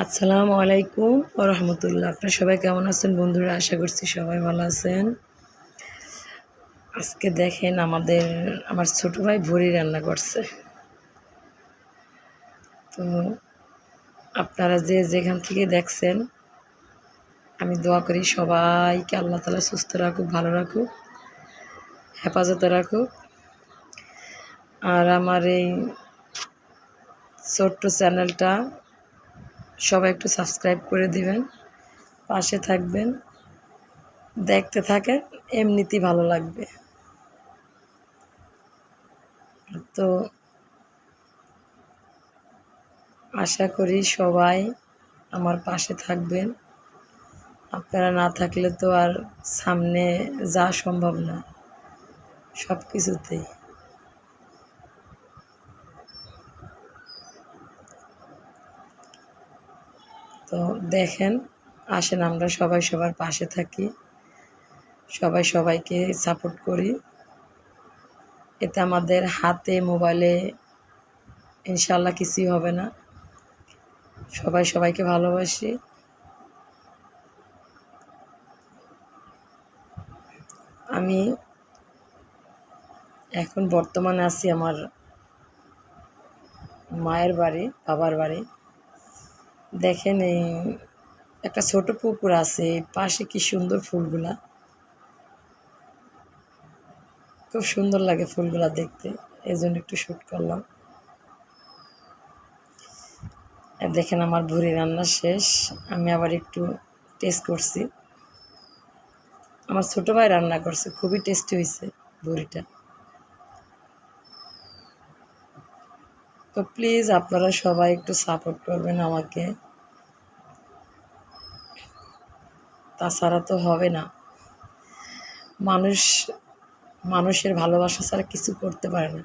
আসসালামু আলাইকুম রহমতুল্লাহ। আপনারা সবাই কেমন আছেন? বন্ধুরা, আশা করছি সবাই ভালো আছেন। আজকে দেখেন আমাদের, আমার ছোট ভাই ভুড়ি রান্না করছে। তো আপনারা যে যেখান থেকে দেখছেন, আমি দোয়া করি সবাইকে আল্লাহ তালা সুস্থ রাখুক, ভালো রাখুক, হেফাজতে রাখুক। আর আমার এই ছোট্ট চ্যানেলটা সবাই একটু সাবস্ক্রাইব করে দিবেন, পাশে থাকবেন। দেখতে থাকেন, এমনিতেই ভালো লাগবে। তো আশা করি সবাই আমার পাশে থাকবেন। আপনারা না থাকলে তো আর সামনে যাওয়া সম্ভব না সব কিছুতেই তো দেখেন, আসেন আমরা সবাই সবার পাশে থাকি। সবাই সবাইকে সাপোর্ট করি। এতে আমাদের হাতে মোবাইলে ইনশাল্লাহ কিছুই হবে না। সবাই সবাইকে ভালোবাসি। আমি এখন বর্তমানে আছি আমার মায়ের বাড়ি, বাবার বাড়ি। দেখেন এই একটা ছোট পুকুর আছে পাশে কি সুন্দর ফুলগুলা। খুব সুন্দর লাগে ফুলগুলা দেখতে এই জন্য একটু শ্যুট করলাম। দেখেন আমার ভুড়ি রান্না শেষ, আমি আবার একটু টেস্ট করছি। আমার ছোটো ভাই রান্না করছে, খুবই টেস্টি হয়েছে ভুড়িটা তো প্লিজ আপনারা সবাই একটু সাপোর্ট করবেন আমাকে। তাছাড়া তো হবে না। মানুষ, মানুষের ভালোবাসা ছাড়া কিছু করতে পারে না।